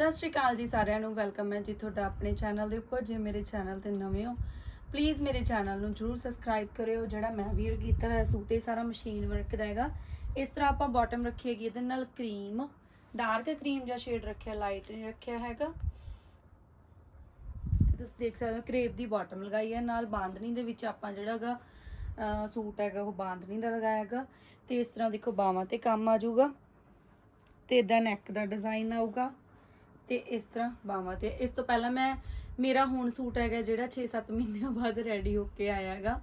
ਸਤਿ ਸ਼੍ਰੀ ਅਕਾਲ ਜੀ ਸਾਰਿਆਂ ਨੂੰ, ਵੈਲਕਮ ਹੈ ਜੀ ਤੁਹਾਡਾ ਆਪਣੇ ਚੈਨਲ ਦੇ ਉੱਪਰ। ਜੇ ਮੇਰੇ ਚੈਨਲ ਤੇ ਨਵੇਂ ਹੋ ਪਲੀਜ਼ ਮੇਰੇ ਚੈਨਲ ਨੂੰ ਜਰੂਰ ਸਬਸਕ੍ਰਾਈਬ ਕਰਿਓ। ਜਿਹੜਾ ਮੈਂ ਵੀਰ ਕੀਤਾ ਹੋਇਆ ਸੂਟ, ਇਹ ਸਾਰਾ ਮਸ਼ੀਨ ਵਰਕ ਦਾ ਹੈਗਾ। ਇਸ ਤਰ੍ਹਾਂ ਆਪਾਂ ਬਾਟਮ ਰੱਖੀ ਹੈਗੀ ਇਹਦੇ ਨਾਲ ਕਰੀਮ ਡਾਰਕ ਕਰੀਮ ਜਾਂ ਸ਼ੇਡ ਰੱਖਿਆ ਲਾਈਟ ਰੱਖਿਆ ਹੈਗਾ। ਤੇ ਤੁਸੀਂ ਦੇਖ ਸਕਦੇ ਹੋ ਕਰੇਪ ਦੀ ਬਾਟਮ ਲਗਾਈ ਹੈ। ਨਾਲ ਬਾਂਦਨੀ ਦੇ ਵਿੱਚ ਆਪਾਂ ਜਿਹੜਾ ਹੈਗਾ ਸੂਟ ਹੈਗਾ, ਉਹ ਬਾਂਦਨੀ ਦਾ ਲਗਾਇਆ ਹੈਗਾ। ਤੇ ਇਸ ਤਰ੍ਹਾਂ ਦੇਖੋ ਬਾਵਾਂ ਤੇ ਕੰਮ ਆ ਜਾਊਗਾ। ਤੇ ਇਦਾਂ ਨੈਕ ਦਾ ਡਿਜ਼ਾਈਨ ਆਊਗਾ। ਤੇ ਇਸ ਤਰ੍ਹਾਂ ਬਾਹਾਂ ਤੇ। ਇਸ ਤੋਂ ਪਹਿਲਾਂ ਮੈਂ, ਮੇਰਾ ਹੁਣ ਸੂਟ ਹੈਗਾ ਜਿਹੜਾ 6-7 ਮਹੀਨਿਆਂ ਬਾਅਦ ਰੈਡੀ ਹੋ ਕੇ ਆਇਆ ਹੈਗਾ।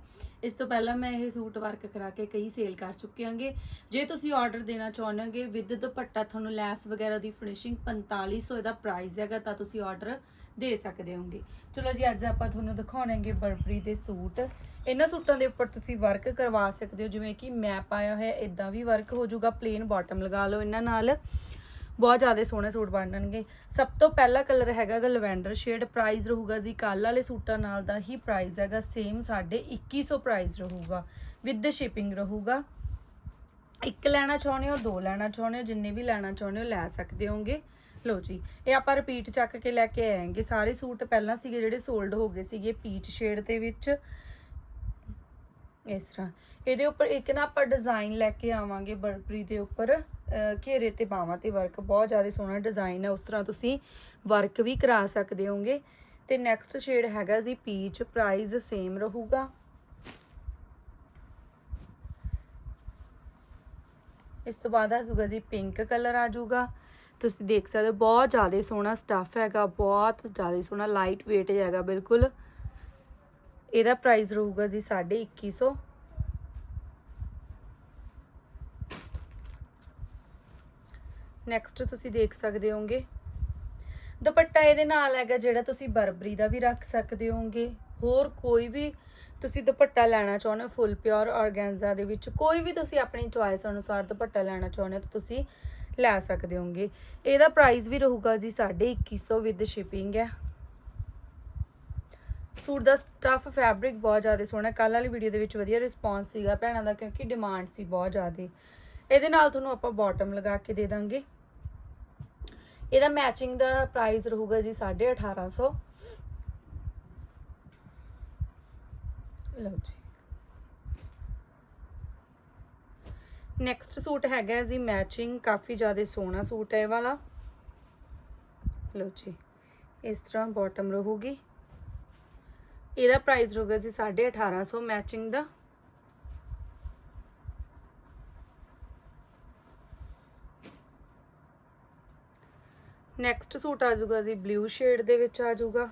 ਇਸ ਤੋਂ ਪਹਿਲਾਂ ਮੈਂ ਇਹ ਸੂਟ ਵਰਕ ਕਰਾ ਕੇ ਕਈ ਸੇਲ ਕਰ ਚੁੱਕੇ ਆਂਗੇ ਜੇ ਤੁਸੀਂ ਆਰਡਰ ਦੇਣਾ ਚਾਹੁੰਦੇ ਵਿਦ ਦੁਪੱਟਾ, ਤੁਹਾਨੂੰ ਲੈਸ ਵਗੈਰਾ ਦੀ ਫਿਨਿਸ਼ਿੰਗ 4500 ਇਹਦਾ ਪ੍ਰਾਈਸ ਹੈਗਾ, ਤਾਂ ਤੁਸੀਂ ਆਰਡਰ ਦੇ ਸਕਦੇ ਹੋਗੇ। ਚਲੋ ਜੀ, ਅੱਜ ਆਪਾਂ ਤੁਹਾਨੂੰ ਦਿਖਾਉਣਾਂਗੇ ਬਰਬਰੀ ਦੇ ਸੂਟ। ਇਹਨਾਂ ਸੂਟਾਂ ਦੇ ਉੱਪਰ ਤੁਸੀਂ ਵਰਕ ਕਰਵਾ ਸਕਦੇ ਹੋ, ਜਿਵੇਂ ਕਿ ਮੈਂ ਪਾਇਆ ਹੋਇਆ ਇਦਾਂ ਵੀ ਵਰਕ ਹੋ ਜਾਊਗਾ ਪਲੇਨ ਬਾਟਮ ਲਗਾ ਲਓ ਇਹਨਾਂ ਨਾਲ। ਬਹੁਤ ਜ਼ਿਆਦਾ ਸੋਹਣੇ ਸੂਟ ਬਣਨਗੇ। ਸਭ ਤੋਂ ਪਹਿਲਾ ਕਲਰ ਹੈਗਾ ਲਵੈਂਡਰ ਸ਼ੇਡ ਪ੍ਰਾਈਸ ਰਹੂਗਾ ਜੀ ਕੱਲ ਵਾਲੇ ਸੂਟਾਂ ਨਾਲ ਦਾ ਹੀ ਪ੍ਰਾਈਸ ਹੈਗਾ ਸੇਮ ਸਾਡੇ 2100 ਪ੍ਰਾਈਸ ਰਹੂਗਾ। ਵਿਦ ਸ਼ਿਪਿੰਗ ਰਹੂਗਾ। ਇੱਕ ਲੈਣਾ ਚਾਹੁੰਦੇ ਹੋ, ਦੋ ਲੈਣਾ ਚਾਹੁੰਦੇ ਹੋ, ਜਿੰਨੇ ਵੀ ਲੈਣਾ ਚਾਹੁੰਦੇ ਹੋ ਲੈ ਸਕਦੇ ਹੋਗੇ। ਲੋ ਜੀ, ਇਹ ਆਪਾਂ ਰਿਪੀਟ ਚੱਕ ਕੇ ਲੈ ਕੇ ਆਏਗੇ ਸਾਰੇ ਸੂਟ ਪਹਿਲਾਂ ਸੀਗੇ ਜਿਹੜੇ ਸੋਲਡ ਹੋ ਗਏ ਸੀਗੇ ਪੀਚ ਸ਼ੇਡ ਦੇ ਵਿੱਚ। ਇਸ ਤਰ੍ਹਾਂ। ਇਹਦੇ ਉੱਪਰ ਇੱਕ ਨਾ ਆਪਾਂ ਡਿਜ਼ਾਈਨ ਲੈ ਕੇ ਆਵਾਂਗੇ ਬਰਬਰੀ ਦੇ ਉੱਪਰ। ਘੇਰੇ ਤੇ ਬਾਹਾਂ ਤੇ ਵਰਕ ਬਹੁਤ ਜ਼ਿਆਦਾ ਸੋਹਣਾ ਡਿਜ਼ਾਈਨ ਹੈ। ਉਸ ਤਰ੍ਹਾਂ ਤੁਸੀਂ ਵਰਕ ਵੀ ਕਰਾ ਸਕਦੇ ਹੋਗੇ ਤੇ ਨੈਕਸਟ ਸ਼ੇਡ ਹੈਗਾ ਜੀ ਪੀਚ ਪ੍ਰਾਈਸ ਸੇਮ ਰਹੂਗਾ। ਇਸ ਤੋਂ ਬਾਅਦ ਆ ਜੂਗਾ ਜੀ ਪਿੰਕ ਕਲਰ ਆ ਜੂਗਾ ਤੁਸੀਂ ਦੇਖ ਸਕਦੇ ਹੋ, ਬਹੁਤ ਜ਼ਿਆਦਾ ਸੋਹਣਾ ਸਟੱਫ ਹੈਗਾ, ਬਹੁਤ ਜ਼ਿਆਦਾ ਸੋਹਣਾ ਲਾਈਟ weight ਹੈਗਾ, ਬਿਲਕੁਲ। ਇਹਦਾ ਪ੍ਰਾਈਸ ਰਹੂਗਾ ਜੀ 2150 ਨੈਕਸਟ ਤੁਸੀਂ ਦੇਖ ਸਕਦੇ ਹੋਗੇ। ਦੁਪੱਟਾ ਇਹਦੇ ਨਾਲ ਹੈਗਾ ਜਿਹੜਾ ਤੁਸੀਂ ਬਰਬਰੀ ਦਾ ਵੀ ਰੱਖ ਸਕਦੇ ਹੋਗੇ। ਹੋਰ ਕੋਈ ਵੀ ਤੁਸੀਂ ਦੁਪੱਟਾ ਲੈਣਾ ਚਾਹੁੰਦੇ ਹੋ ਫੁੱਲ ਪਿਓਰ ਆਰਗੈਂਜ਼ਾ ਦੇ ਵਿੱਚ, ਕੋਈ ਵੀ ਤੁਸੀਂ ਆਪਣੀ ਚੁਆਇਸ ਅਨੁਸਾਰ ਦੁਪੱਟਾ ਲੈਣਾ ਚਾਹੁੰਦੇ ਹੋ ਤਾਂ ਤੁਸੀਂ ਲੈ ਸਕਦੇ ਹੋਗੇ। ਇਹਦਾ ਪ੍ਰਾਈਸ ਵੀ ਰਹੂਗਾ ਜੀ 2150 ਵਿਦ ਸ਼ਿਪਿੰਗ ਹੈ। ਸੂਟ ਦਾ ਸਟਫ ਫੈਬਰਿਕ ਬਹੁਤ ਜ਼ਿਆਦਾ ਸੋਹਣਾ ਕੱਲ ਵਾਲੀ ਵੀਡੀਓ ਦੇ ਵਿੱਚ ਵਧੀਆ ਰਿਸਪੌਂਸ ਸੀਗਾ ਭੈਣਾਂ ਦਾ, ਕਿਉਂਕਿ ਡਿਮਾਂਡ ਸੀ ਬਹੁਤ ਜ਼ਿਆਦਾ। ਇਹਦੇ ਨਾਲ ਤੁਹਾਨੂੰ ਆਪਾਂ ਬਾਟਮ ਲਗਾ ਕੇ ਦੇ ਦਾਂਗੇ। ਇਹਦਾ ਮੈਚਿੰਗ ਦਾ ਪ੍ਰਾਈਸ ਰਹੂਗਾ ਜੀ 1850 ਲਓ ਜੀ। ਨੈਕਸਟ ਸੂਟ ਹੈਗਾ ਜੀ ਮੈਚਿੰਗ ਕਾਫੀ ਜ਼ਿਆਦਾ ਸੋਹਣਾ ਸੂਟ ਹੈ ਇਹ ਵਾਲਾ। ਲਓ ਜੀ, ਇਸ ਤਰ੍ਹਾਂ ਬਾਟਮ ਰਹੂਗੀ। ਇਹਦਾ ਪ੍ਰਾਈਸ ਰਹੂਗਾ ਜੀ 1850 ਮੈਚਿੰਗ ਦਾ। ਨੈਕਸਟ ਸੂਟ ਆ ਜਾਊਗਾ ਜੀ ਬਲੂ ਸ਼ੇਡ ਦੇ ਵਿੱਚ ਆ ਜਾਊਗਾ।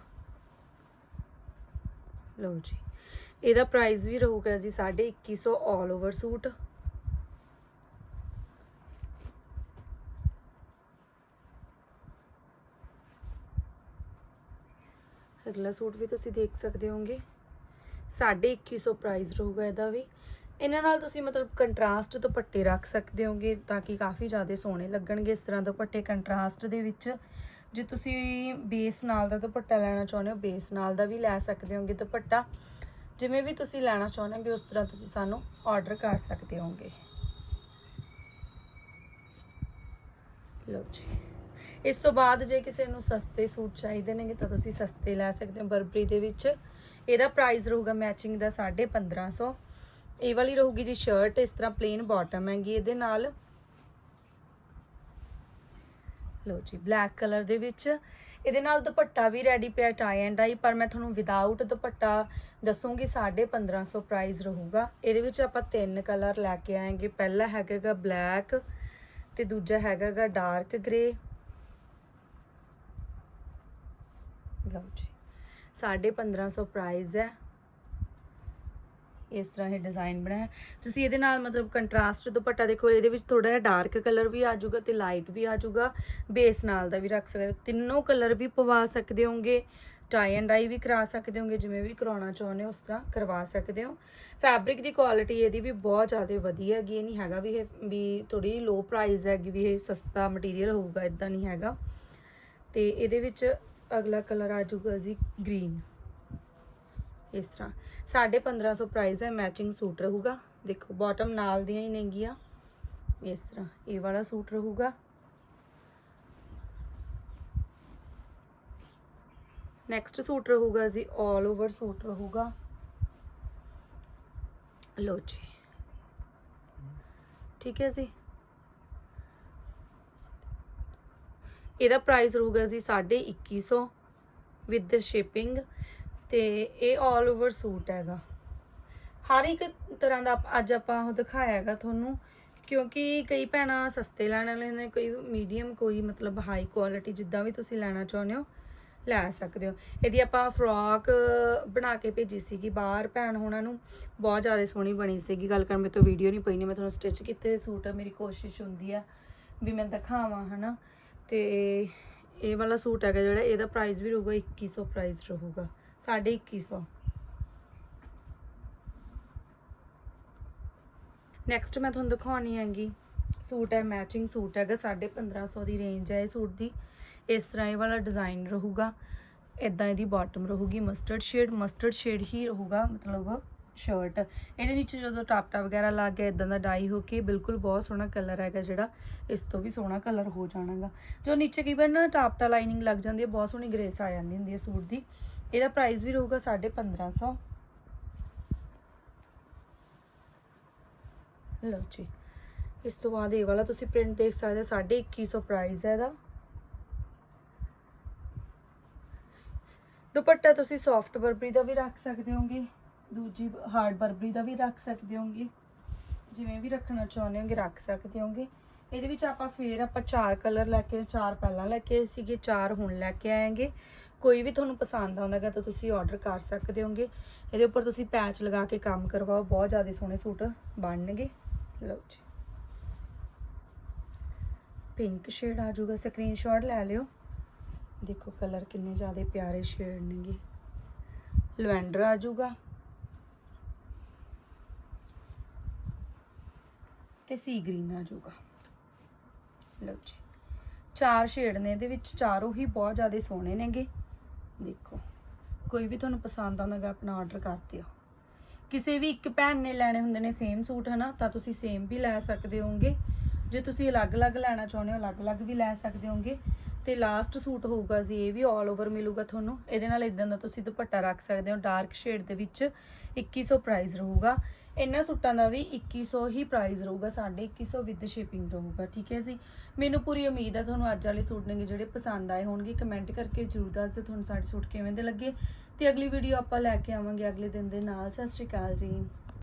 ਲਓ ਜੀ, ਇਹਦਾ ਪ੍ਰਾਈਸ ਵੀ ਰਹੂਗਾ ਜੀ 2150 ਆਲ ਓਵਰ ਸੂਟ। ਅਗਲਾ ਸੂਟ ਵੀ ਤੁਸੀਂ ਦੇਖ ਸਕਦੇ ਹੋਗੇ 2150 ਪ੍ਰਾਈਸ ਰਹੂਗਾ ਇਹਦਾ ਵੀ। ਇਹਨਾਂ ਨਾਲ ਤੁਸੀਂ ਮਤਲਬ ਕੰਟਰਾਸਟ ਦੁਪੱਟੇ ਰੱਖ ਸਕਦੇ ਹੋਗੇ ਤਾਂ ਕਿ ਕਾਫੀ ਜ਼ਿਆਦਾ ਸੋਹਣੇ ਲੱਗਣਗੇ ਇਸ ਤਰ੍ਹਾਂ ਦੁਪੱਟੇ ਕੰਟਰਾਸਟ ਦੇ ਵਿੱਚ। ਜੇ ਤੁਸੀਂ ਬੇਸ ਨਾਲ ਦਾ ਦੁਪੱਟਾ ਲੈਣਾ ਚਾਹੁੰਦੇ ਹੋ ਬੇਸ ਨਾਲ ਦਾ ਵੀ ਲੈ ਸਕਦੇ ਹੋਗੇ ਦੁਪੱਟਾ। ਜਿਵੇਂ ਵੀ ਤੁਸੀਂ ਲੈਣਾ ਚਾਹੁੰਦੇ ਹੋਗੇ ਉਸ ਤਰ੍ਹਾਂ ਤੁਸੀਂ ਸਾਨੂੰ ਆਰਡਰ ਕਰ ਸਕਦੇ ਹੋਗੇ ਲਓ ਜੀ। ਇਸ ਤੋਂ ਬਾਅਦ ਜੇ ਕਿਸੇ ਨੂੰ ਸਸਤੇ ਸੂਟ ਚਾਹੀਦੇ ਨੇਗੇ ਤਾਂ ਤੁਸੀਂ ਸਸਤੇ ਲੈ ਸਕਦੇ ਹੋ ਬਰਬਰੀ ਦੇ ਵਿੱਚ। ਇਹਦਾ ਪ੍ਰਾਈਸ ਰਹੂਗਾ ਮੈਚਿੰਗ ਦਾ 1550 ਇਹ ਵਾਲੀ ਰਹੂਗੀ ਜੀ ਸ਼ਰਟ ਇਸ ਤਰ੍ਹਾਂ ਪਲੇਨ ਬਾਟਮ ਹੈਗੀ ਇਹਦੇ ਨਾਲ। ਲਓ ਜੀ ਬਲੈਕ ਕਲਰ ਦੇ ਵਿੱਚ। ਇਹਦੇ ਨਾਲ ਦੁਪੱਟਾ ਵੀ ਰੈਡੀ ਪਿਆ ਟਾਈ ਐਂਡ ਆਈ ਪਰ ਮੈਂ ਤੁਹਾਨੂੰ ਵਿਦਆਊਟ ਦੁਪੱਟਾ ਦੱਸੂਗੀ 1550 ਪ੍ਰਾਈਸ ਰਹੂਗਾ। ਇਹਦੇ ਵਿੱਚ ਆਪਾਂ ਤਿੰਨ ਕਲਰ ਲੈ ਕੇ ਆਏਗੇ। ਪਹਿਲਾ ਹੈਗਾਗਾ ਬਲੈਕ ਤੇ ਦੂਜਾ ਹੈਗਾਗਾ ਡਾਰਕ ਗ੍ਰੇ ਲਓ ਜੀ। 1550 ਪ੍ਰਾਈਸ ਹੈ। ਇਸ ਤਰ੍ਹਾਂ ਇਹ ਡਿਜ਼ਾਈਨ ਬਣਾਇਆ ਤੁਸੀਂ ਇਹਦੇ ਨਾਲ ਮਤਲਬ ਕੰਟਰਾਸਟ ਦੁਪੱਟਾ ਦੇਖੋ, ਇਹਦੇ ਵਿੱਚ ਥੋੜਾ ਜਿਹਾ ਡਾਰਕ ਕਲਰ ਵੀ ਆ ਜਾਊਗਾ ਤੇ ਲਾਈਟ ਵੀ ਆ ਜਾਊਗਾ। ਬੇਸ ਨਾਲ ਦਾ ਵੀ ਰੱਖ ਸਕਦੇ ਤਿੰਨੋਂ ਕਲਰ ਵੀ ਪਵਾ ਸਕਦੇ ਹੋਗੇ। ਟਾਈ ਐਂਡ ਡਾਈ ਵੀ ਕਰਾ ਸਕਦੇ ਹੋਗੇ, ਜਿਵੇਂ ਵੀ ਕਰਾਉਣਾ ਚਾਹੁੰਦੇ ਹੋ, ਉਸ ਤਰ੍ਹਾਂ ਕਰਵਾ ਸਕਦੇ ਹੋ। ਫੈਬਰਿਕ ਦੀ ਕੁਆਲਿਟੀ ਇਹਦੀ ਵੀ ਬਹੁਤ ਜ਼ਿਆਦਾ ਵਧੀਆ ਹੈਗੀ ਇਹ ਨਹੀਂ ਹੈਗਾ ਵੀ ਇਹ ਵੀ ਥੋੜੀ ਲੋ ਪ੍ਰਾਈਸ ਹੈਗੀ, ਵੀ ਇਹ ਸਸਤਾ ਮਟੀਰੀਅਲ ਹੋਊਗਾ ਇਦਾਂ ਨਹੀਂ ਹੈਗਾ। ਤੇ ਇਹਦੇ ਵਿੱਚ ਅਗਲਾ ਕਲਰ ਆ ਜਾਊਗਾ ਜੀ ਗ੍ਰੀਨ ਇਸ ਤਰ੍ਹਾਂ 1550 ਪ੍ਰਾਈਸ ਹੈ ਮੈਚਿੰਗ ਸੂਟ ਰਹੂਗਾ ਦੇਖੋ ਬਾਟਮ ਨਾਲ ਦੀਆਂ ਹੀ ਨੇਗੀਆਂ ਇਸ ਤਰ੍ਹਾਂ ਇਹ ਵਾਲਾ ਸੂਟ ਰਹੂਗਾ ਨੈਕਸਟ ਸੂਟ ਰਹੂਗਾ ਜੀ 올 ਓਵਰ ਸੂਟ ਰਹੂਗਾ ਲੋ ਜੀ ਠੀਕ ਹੈ ਜੀ ਇਹਦਾ ਪ੍ਰਾਈਸ ਰਹੂਗਾ ਜੀ 2150 ਵਿਦ ਸ਼ਿਪਿੰਗ ਤੇ ਇਹ 올 ਓਵਰ ਸੂਟ ਹੈਗਾ। ਹਰ ਇੱਕ ਤਰ੍ਹਾਂ ਦਾ ਆਪ- ਅੱਜ ਆਪਾਂ ਉਹ ਦਿਖਾਇਆ ਹੈਗਾ ਤੁਹਾਨੂੰ, ਕਿਉਂਕਿ ਕਈ ਭੈਣਾਂ ਸਸਤੇ ਲੈਣ ਵਾਲੇ ਨੇ, ਕੋਈ ਮੀਡੀਅਮ ਕੋਈ ਮਤਲਬ ਹਾਈ ਕੁਆਲਿਟੀ ਜਿੱਦਾਂ ਵੀ ਤੁਸੀਂ ਲੈਣਾ ਚਾਹੁੰਦੇ ਹੋ, ਲੈ ਸਕਦੇ ਹੋ। ਇਹਦੀ ਆਪਾਂ ਫਰੋਕ ਬਣਾ ਕੇ ਭੇਜੀ ਸੀਗੀ ਬਾਹਰ ਭੈਣ ਹੋਣਾ ਨੂੰ, ਬਹੁਤ ਜ਼ਿਆਦਾ ਸੋਹਣੀ ਬਣੀ ਸੀਗੀ। ਗੱਲ ਕਰਨ ਮੇਰੇ ਤੋਂ ਵੀਡੀਓ ਨਹੀਂ ਪਈ ਨੇ ਮੈਂ ਤੁਹਾਨੂੰ ਸਟਿਚ ਕੀਤੇ ਸੂਟ, ਮੇਰੀ ਕੋਸ਼ਿਸ਼ ਹੁੰਦੀ ਆ ਵੀ ਮੈਂ ਦਿਖਾਵਾਂ, ਹਨਾ। ਤੇ ਇਹ ਵਾਲਾ ਸੂਟ ਹੈਗਾ ਜਿਹੜਾ, ਇਹਦਾ ਪ੍ਰਾਈਸ ਵੀ ਰਹੂਗਾ 2100 ਪ੍ਰਾਈਸ ਰਹੂਗਾ 2150 ਨੈਕਸਟ ਮੈਂ ਤੁਹਾਨੂੰ ਦਿਖਾਉਣੀ ਹੈਗੀ ਸੂਟ ਹੈ ਮੈਚਿੰਗ ਸੂਟ ਹੈਗਾ 1550 ਦੀ ਰੇਂਜ ਹੈ ਇਹ ਸੂਟ ਦੀ। ਇਸ ਤਰ੍ਹਾਂ ਇਹ ਵਾਲਾ ਡਿਜ਼ਾਈਨ ਰਹੂਗਾ ਇਦਾਂ ਇਹਦੀ ਬਾਟਮ ਰਹੂਗੀ ਮਸਟਰਡ ਸ਼ੇਡ ਮਸਟਰਡ ਸ਼ੇਡ ਹੀ ਰਹੂਗਾ, ਮਤਲਬ ਸ਼ਰਟ ਇਹਦੇ ਨੀਚੇ ਜਦੋਂ ਟਾਪਟਾ ਵਗੈਰਾ ਲੱਗ ਗਿਆ ਇਦਾਂ ਦਾ ਡਾਈ ਹੋ ਕੇ ਬਿਲਕੁਲ ਬਹੁਤ ਸੋਹਣਾ ਕਲਰ ਹੈਗਾ ਜਿਹੜਾ, ਇਸ ਤੋਂ ਵੀ ਸੋਹਣਾ ਕਲਰ ਹੋ ਜਾਣਾਗਾ। ਜੋ ਨੀਚੇ ਕਈ ਵਾਰ ਨਾ ਟਾਪਟਾ ਲਾਈਨਿੰਗ ਲੱਗ ਜਾਂਦੀ ਹੈ, ਬਹੁਤ ਸੋਹਣੀ ਗ੍ਰੇਸ ਆ ਜਾਂਦੀ ਹੁੰਦੀ ਹੈ ਸੂਟ ਦੀ। ਇਹਦਾ ਪ੍ਰਾਈਸ ਵੀ ਰਹੂਗਾ 1550 ਲਓ ਜੀ, ਇਸ ਤੋਂ ਬਾਅਦ ਇਹ ਵਾਲਾ ਤੁਸੀਂ ਪ੍ਰਿੰਟ ਦੇਖ ਸਕਦੇ ਹੋ 2150 ਪ੍ਰਾਈਸ ਹੈ ਇਹਦਾ। ਦੁਪੱਟਾ ਤੁਸੀਂ ਸੌਫਟ ਬਰਬਰੀ ਦਾ ਵੀ ਰੱਖ ਸਕਦੇ ਹੋਗੇ। ਦੂਜੀ ਹਾਰਡ ਬਰਬਰੀ ਦਾ ਵੀ ਰੱਖ ਸਕਦੇ ਹੋਗੇ। ਜਿਵੇਂ ਵੀ ਰੱਖਣਾ ਚਾਹੁੰਦੇ ਹੋਗੇ, ਰੱਖ ਸਕਦੇ ਹੋਗੇ। ਇਹਦੇ ਵਿੱਚ ਆਪਾਂ ਫੇਰ ਆਪਾਂ ਚਾਰ ਕਲਰ ਲੈ ਕੇ, ਚਾਰ ਪਹਿਲਾਂ ਲੈ ਕੇ ਆਏ ਸੀਗੇ, ਚਾਰ ਹੁਣ ਲੈ ਕੇ ਆਏਗੇ। ਕੋਈ ਵੀ ਤੁਹਾਨੂੰ ਪਸੰਦ ਆਉਂਦਾਗਾ ਤਾਂ ਤੁਸੀਂ ਆਰਡਰ ਕਰ ਸਕਦੇ ਹੋਗੇ। ਇਹਦੇ ਉੱਪਰ ਤੁਸੀਂ ਪੈਚ ਲਗਾ ਕੇ ਕੰਮ ਕਰਵਾਓ, ਬਹੁਤ ਜ਼ਿਆਦਾ ਸੋਹਣੇ ਸੂਟ ਬਣਨਗੇ। ਲਓ ਜੀ। ਪਿੰਕ ਸ਼ੇਡ ਆ ਜਾਊਗਾ ਸਕਰੀਨਸ਼ਾਟ ਲੈ ਲਿਓ। ਦੇਖੋ ਕਲਰ ਕਿੰਨੇ ਜ਼ਿਆਦਾ ਪਿਆਰੇ ਸ਼ੇਡ ਨੇਗੇ। ਲਵੈਂਡਰ ਆ ਜਾਊਗਾ। ਤੇ ਸੀ ਗ੍ਰੀਨ ਆ ਜਾਊਗਾ ਲਓ ਜੀ, ਚਾਰ ਸ਼ੇਡ ਨੇ, ਇਹਦੇ ਵਿੱਚ ਚਾਰੋਂ ਹੀ ਬਹੁਤ ਜ਼ਿਆਦਾ ਸੋਹਣੇ ਨੇਗੇ। ਦੇਖੋ, ਕੋਈ ਵੀ ਤੁਹਾਨੂੰ ਪਸੰਦ ਆਉਂਦਾਗਾ ਆਪਣਾ ਆਰਡਰ ਕਰ ਦਿਓ। ਕਿਸੇ ਵੀ ਇੱਕ ਭੈਣ ਨੇ ਲੈਣੇ ਹੁੰਦੇ ਨੇ ਸੇਮ ਸੂਟ, ਹਨਾ, ਤਾਂ ਤੁਸੀਂ ਸੇਮ ਵੀ ਲੈ ਸਕਦੇ ਹੋਗੇ ਜੇ ਤੁਸੀਂ ਅਲੱਗ-ਅਲੱਗ ਲੈਣਾ ਚਾਹੁੰਦੇ ਹੋ, ਅਲੱਗ-ਅਲੱਗ ਵੀ ਲੈ ਸਕਦੇ ਹੋਗੇ ਤੇ ਲਾਸਟ ਸੂਟ ਹੋਊਗਾ ਜੀ, ਇਹ ਵੀ 올 ਓਵਰ ਮਿਲੂਗਾ ਤੁਹਾਨੂੰ। ਇਹਦੇ ਨਾਲ ਇਦਾਂ ਦਾ ਤੁਸੀਂ ਦੁਪੱਟਾ ਰੱਖ ਸਕਦੇ ਹੋ ਡਾਰਕ ਸ਼ੇਡ ਦੇ ਵਿੱਚ 2100 ਪ੍ਰਾਈਸ ਰਹੂਗਾ। ਇਹਨਾਂ ਸੂਟਾਂ ਦਾ ਵੀ 2100 ਹੀ ਪ੍ਰਾਈਸ ਰਹੂਗਾ 2150 ਵਿਦ ਸ਼ਿਪਿੰਗ ਰਹੂਗਾ, ਠੀਕ ਹੈ ਜੀ? ਮੈਨੂੰ ਪੂਰੀ ਉਮੀਦ ਹੈ ਤੁਹਾਨੂੰ ਅੱਜ ਵਾਲੇ ਸੂਟ ਨੇ ਜਿਹੜੇ ਪਸੰਦ ਆਏ ਹੋਣਗੇ ਕਮੈਂਟ ਕਰਕੇ ਜਰੂਰ ਦੱਸ ਦਿਓ ਤੁਹਾਨੂੰ ਸਾਡੇ ਸੂਟ ਕਿਵੇਂ ਦੇ ਲੱਗੇ। ਤੇ ਅਗਲੀ ਵੀਡੀਓ ਆਪਾਂ ਲੈ ਕੇ ਆਵਾਂਗੇ ਅਗਲੇ ਦਿਨ ਦੇ ਨਾਲ, ਸਤਿ ਸ਼੍ਰੀ ਅਕਾਲ ਜੀ।